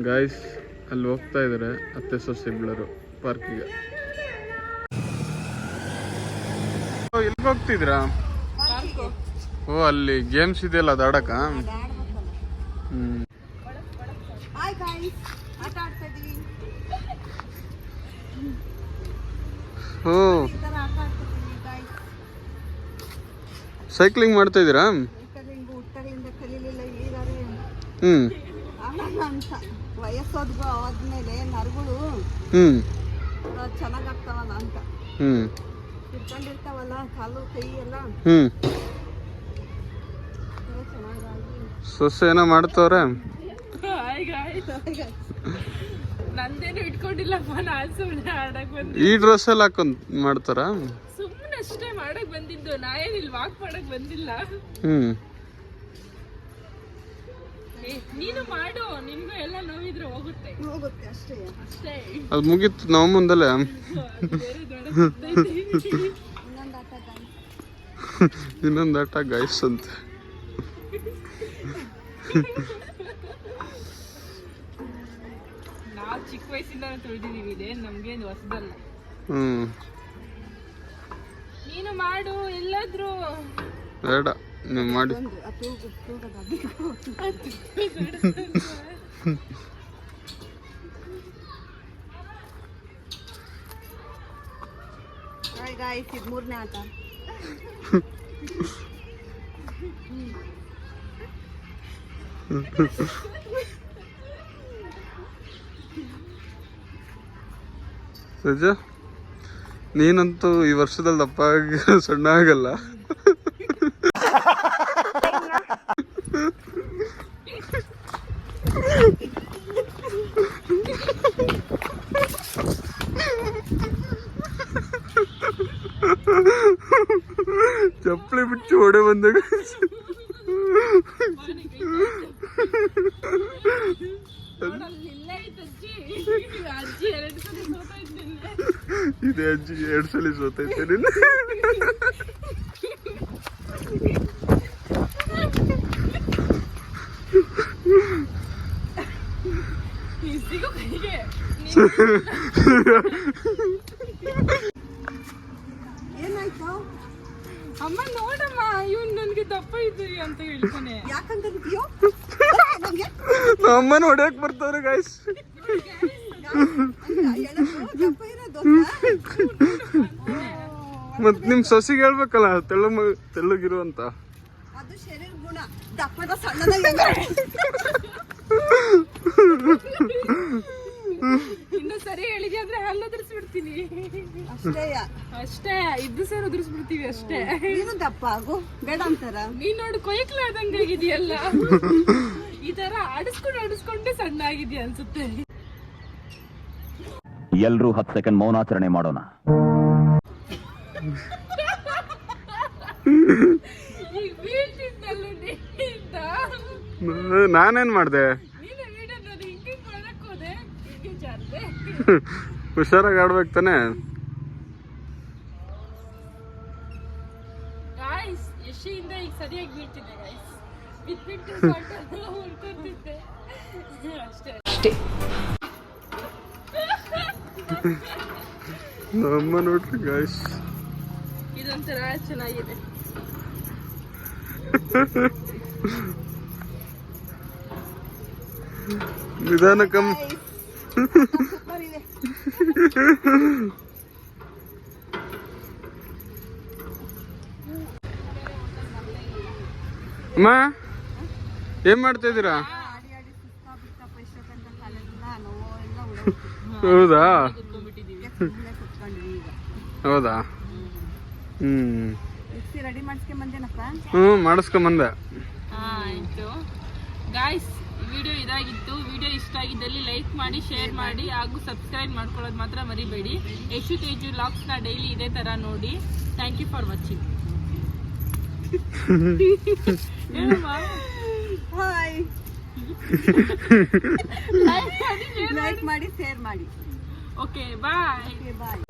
Guys ಅಲ್ಲಿ ಹೋಗ್ತಾ ಇದ್ದಾರೆ ಅತ್ತೆ ಸೊಸೆಗಳರು ಪಾರ್ಕಿಗೆ ಎಲ್ಲಿಗೆ ಹೋಗ್ತಿದ್ರಾ ಓ ಅಲ್ಲಿ ಗೇಮ್ಸ್ ಇದೆಯಲ್ಲ ಅದು ಆಡಕ ಹ್ಮ್. ಓ. ಸೈಕ್ಲಿಂಗ್ ಮಾಡ್ತಾ ಇದ್ದೀರಾ ಹ್ಮ್. ಅಂತ. ವಯಸ್ಸೋದ್ಗೂ ಆದ್ಮೇಲೆ ನರಗಳು ಹ್ಮ್. ಚೆನ್ನಾಗ್ ಆಗ್ತಾವಲ್ಲ ಅಂತ. ಹ್ಮ್. ಇಟ್ಕೊಂಡಿರ್ತಾವಲ್ಲ ಕಾಲು ಕೈ ಎಲ್ಲ? ಹ್ಮ್. ಸೊಸೆ ಏನೋ ಮಾಡ್ತವ್ರೆ? ನಂದೇನು ಇಟ್ಕೊಂಡಿಲ್ಲಪ್ಪ ನಾನು ಸುಮ್ಮನೆ ಆಡಕ್ ಬಂದ್ ಈ ಡ್ರೆಸ್ ಎಲ್ಲ ಹಾಕೊಂಡ್ ಮಾಡ್ತಾರ? ಸುಮ್ಮನೆ ಅಷ್ಟೇ ಮಾಡಕ್ ಬಂದಿದ್ದು. ನಾ ಏನಿಲ್ಲ ವಾಕ್ ಮಾಡಕ್ ಬಂದಿಲ್ಲ. ಹ್ಮ್ ಏ, ನೀನು ಮಾಡು ನಿನ್ಗೂ ಎಲ್ಲ ನೋವಿದ್ರೆ ಹೋಗುತ್ತೆ. ಹೋಗುತ್ತೆ ಅಷ್ಟೇ. ಅಷ್ಟೇ. ಅದು ಮುಗೀತು ನಾವು ಮುಂದಲ್ಲ. ಇನ್ನೊಂದು ಆಟ ಗಾಯ್ಸ್ ಗಾಯ್ಸ್ ಅಂತ. ನಾವ್ ಚಿಕ್ಕ ವಯಸ್ಸಿಂದ ನಮ್ಗೇನು ಹೊಸದಲ್ಲ. ಹ್ಮ್. ನೀನು ಮಾಡು ಎಲ್ಲಾದ್ರೂ. ಬೇಡ ನೀವು ಮಾಡಿ. ಹಾಯ್ ಗಾಯ್ಸ್ ಇದು ಮೂರನೇ ಆಟ. ನಿಜ ನೀನಂತೂ ಈ ವರ್ಷದಲ್ಲಿ ದಪ್ಪ ಆಗಿ ಸಣ್ಣ ಆಗಲ್ಲ ಚಪ್ಪಲಿ ಬಿಚ್ಚಿ ಹೊಡೆ ಬಂದಾಗ ನೋಡಲ್ಲಿ ಇಲ್ಲೇ ಐತೆ ಅಜ್ಜಿ ಅಜ್ಜಿ ಎರಡು ಸಲ ಸೋತೋಯ್ತಿಲ್ಲ ಇದೆ ಅಜ್ಜಿ ಎರಡು ಸಲ ಸೋತೈತೆ ನಿನ್ನ. ಏನಾಯ್ತು? ಅಮ್ಮ ನೋಡಮ್ಮ ಇವನ್ ನನ್ಗೆ ದಪ್ಪ ಇದ್ದೀರಿ ಅಂತ ಹೇಳ್ತಾನೆ. ಯಾಕಂತ ನಿಂತಿಯೋ ನಮ್ಗೆ ನಮ್ಮ ಅಮ್ಮನ ಹೊಡ್ಯಕ್ ಬರ್ತಾವ್ರೆ ಗಾಯ್ಸ್ ದಪ್ಪ ಇರೋದು ಮತ್ ನಿಮ್ ಸೊಸಿಗೆ ಹೇಳ್ಬೇಕಲ್ಲ ತೆಳ್ಳು ಮ- ತೆಳ್ಳಗಿರು ಅಂತ ಅದು ಶರೀರ ಗುಣ. ದಪ್ಪದ ಸಣ್ಣದ ಇನ್ನು ಸರಿ ಹೇಳಿದ್ಯಾ ಅಂದ್ರೆ ಹಲ್ಲು ಉದುರಿಸ್ಬಿಡ್ತೀನಿ ಅಷ್ಟೇ. ಅಷ್ಟೇ ಇದ್ದು ಸೇರಿ ಉದುರಿಸ್ಬಿಡ್ತೀವಿ ಅಷ್ಟೇ. ನೀನು ದಪ್ಪ ಆಗು. ಬೇಡ ಅಂತಾರ? ನೀನ್ ನೋಡು ಕೊಯ್ಕ್ಲಾದಂಗ ಆಗಿದೆಯಲ್ಲ. ಈ ತರ ಆಡಿಸ್ಕೊಂಡು ಆಡಿಸ್ಕೊಂಡೆ ಸಣ್ಣ ಆಗಿದ್ಯಾ ಅನ್ಸುತ್ತೆ. ಎಲ್ರೂ ಹತ್ತು ಸೆಕೆಂಡ್ ಮೌನಾಚರಣೆ ಮಾಡೋಣ. ನಾನೇನ್ ಮಾಡ್ದೆ ನೀನು ವಿಡಿಯೋ ನಾನು ಹಿಂಗೆ ಮಾಡಕ್ ಹೋದೆ ಹಿಂಗೆ ಜಾರ್ದೆ ಹುಷಾರಾಗಿ ಆಡ್ಬೇಕು ತಾನೆ. ಗಾಯ್ಸ್ ಯಶಿಯಿಂದ ಈಗ ಸರಿಯಾಗಿ ಬೀಳ್ತಿದ್ದೆ ಗಾಯ್ಸ್ ಬಿಟ್ಬಿಟ್ಟು ಸೊಂಟ ಹುಡ್ಕೊತಿದ್ದೆ ಅಷ್ಟೇ. ನಮ್ಮ ನೋಡ್ರಿ ಗಾಯ್ಸ್ ಇದೊಂಥರ ಚೆನ್ನಾಗಿದೆ. ನಿಧಾನ ಕಮ್ ಸೂಪರ್ ಇದೆ ಅಮ್ಮ ಏನ್ ಮಾಡ್ತಾ ಇದ್ದೀರಾ. ಹೌದಾ? ಹೌದಾ? ಹ್ಮ್. ರೆಡಿ ಮಾಡಿಸ್ಕೊಂಡ್ ಬಂದೇನಪ್ಪ? ಹ್ಮ್ ಮಾಡಿಸ್ಕೊಂಬಂದೆ ಆಯಿತು. ಗಾಯ್ಸ್ ವಿಡಿಯೋ ಇದಾಗಿತ್ತು ವಿಡಿಯೋ ಇಷ್ಟ ಆಗಿದ್ದಲ್ಲಿ ಲೈಕ್ ಮಾಡಿ ಶೇರ್ ಮಾಡಿ ಹಾಗೂ ಸಬ್ಸ್ಕ್ರೈಬ್ ಮಾಡ್ಕೊಳ್ಳೋದು ಮಾತ್ರ ಮರಿಬೇಡಿ. ಯಶು ತೇಜು ಲಾಗ್ಸ್ನ ಡೈಲಿ ಇದೇ ಥರ ನೋಡಿ. Thank you for watching hi like ಮಾಡಿ ಶೇರ್ ಮಾಡಿ. Okay bye okay bye.